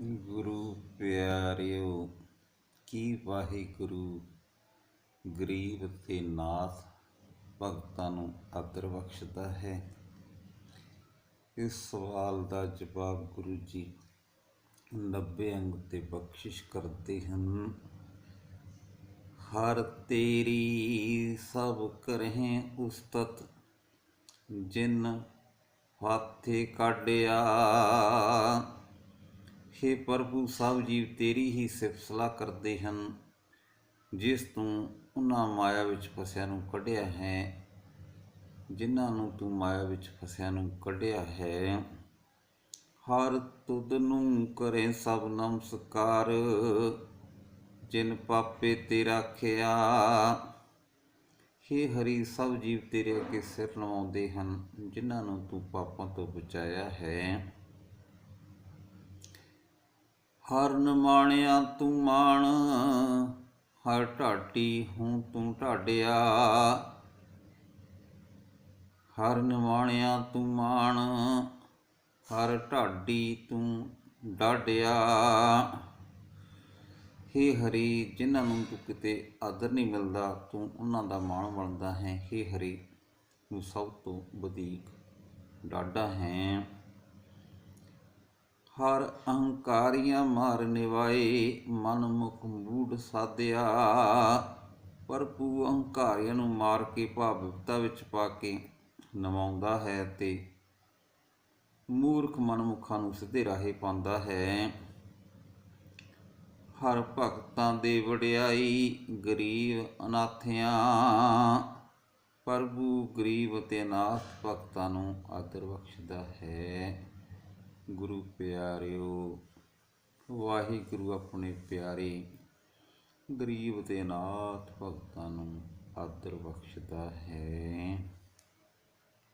ਗੁਰੂ ਪਿਆਰਿਓ, ਕੀ ਵਾਹਿਗੁਰੂ? ਗਰੀਬ ਤੇ ਨਾਥ ਭਗਤਾਂ ਨੂੰ ਆਦਰ ਬਖਸ਼ਦਾ ਹੈ। ਇਸ ਸਵਾਲ ਦਾ ਜਵਾਬ ਗੁਰੂ ਜੀ 90 ਅੰਗ ਤੇ ਬਖਸ਼ਿਸ਼ ਕਰਦੇ ਹਨ। ਹਰ ਤੇਰੀ ਸਭ ਕਰਹਿ ਉਸਤਤ, ਜਿਨ ਹਾਥੇ ਕਾਢਿਆ ਹੇ ਪ੍ਰਭੂ, ਸਭ ਜੀਵ ਤੇਰੀ ਹੀ ਸਿਫਤ ਸਲਾਹ ਕਰਦੇ ਹਨ। ਜਿਸ ਤੂੰ ਉਹਨਾਂ ਮਾਇਆ ਵਿੱਚ ਫਸਿਆ ਨੂੰ ਕੱਢਿਆ ਹੈ, ਜਿਨ੍ਹਾਂ ਨੂੰ ਤੂੰ ਮਾਇਆ ਵਿੱਚ ਫਸਿਆ ਨੂੰ ਕੱਢਿਆ ਹੈ। ਹਰ ਤੁਧ ਨੂੰ ਕਰੇ ਸਭ ਨਮਸਕਾਰ, ਜਿਨ ਪਾਪੇ ਤੇ ਰੱਖਿਆ ਹੇ ਹਰੀ, ਸਭ ਜੀਵ ਤੇਰੇ ਅੱਗੇ ਸਿਰ ਨਵਾਉਂਦੇ ਹਨ, ਜਿਨ੍ਹਾਂ ਨੂੰ ਤੂੰ ਪਾਪਾਂ ਤੋਂ ਬਚਾਇਆ ਹੈ। ਹਰ ਨਿਮਾਣਿਆ ਤੂੰ ਮਾਣ, ਹਰ ਢਾਡੀ ਹੂੰ ਤੂੰ ਢਾਡਿਆ। ਹਰ ਨਿਮਾਣਿਆ ਤੂੰ ਮਾਣ, ਹਰ ਢਾਡੀ ਤੂੰ ਡਾਡਿਆ ਹੇ ਹਰੀ, ਜਿਨ੍ਹਾਂ ਨੂੰ ਤੂੰ ਕਿਤੇ ਆਦਰ ਨਹੀਂ ਮਿਲਦਾ, ਤੂੰ ਉਹਨਾਂ ਦਾ ਮਾਣ ਬਣਦਾ ਹੈ। ਹੇ ਹਰੀ, ਤੂੰ ਸਭ ਤੋਂ ਵਧੇਕ ਡਾਡਾ ਹੈ। ਹਰ ਅਹੰਕਾਰੀਆਂ ਮਾਰ ਨਿਵਾਏ, ਮਨ ਮੁਖ ਮੂੜ ਸਾਧਿਆ। ਪਰਪੂ ਅਹੰਕਾਰੀਆਂ ਨੂੰ ਮਾਰ ਕੇ ਭਾਵਿਕਤਾ ਵਿੱਚ ਪਾ ਕੇ ਨਵਾਉਂਦਾ ਹੈ ਤੇ ਮੂਰਖ ਮਨਮੁਖਾਂ ਨੂੰ ਸਿੱਧੇ ਰਾਹੇ ਪਾਉਂਦਾ ਹੈ। ਹਰ ਭਗਤਾਂ ਦੇ ਵਡਿਆਈ ਗਰੀਬ ਅਨਾਥਿਆਂ, ਪ੍ਰਭੂ ਗਰੀਬ ਤੇ ਅਨਾਥ ਭਗਤਾਂ ਨੂੰ ਆਦਰ ਬਖਸ਼ਦਾ ਹੈ। ਗੁਰੂ ਪਿਆਰਿਓ ਵਾਹਿਗੁਰੂ ਆਪਣੇ ਪਿਆਰੇ ਗਰੀਬ ਤੇ ਅਨਾਥ ਭਗਤਾਂ ਨੂੰ ਆਦਰ ਬਖਸ਼ਦਾ ਹੈ।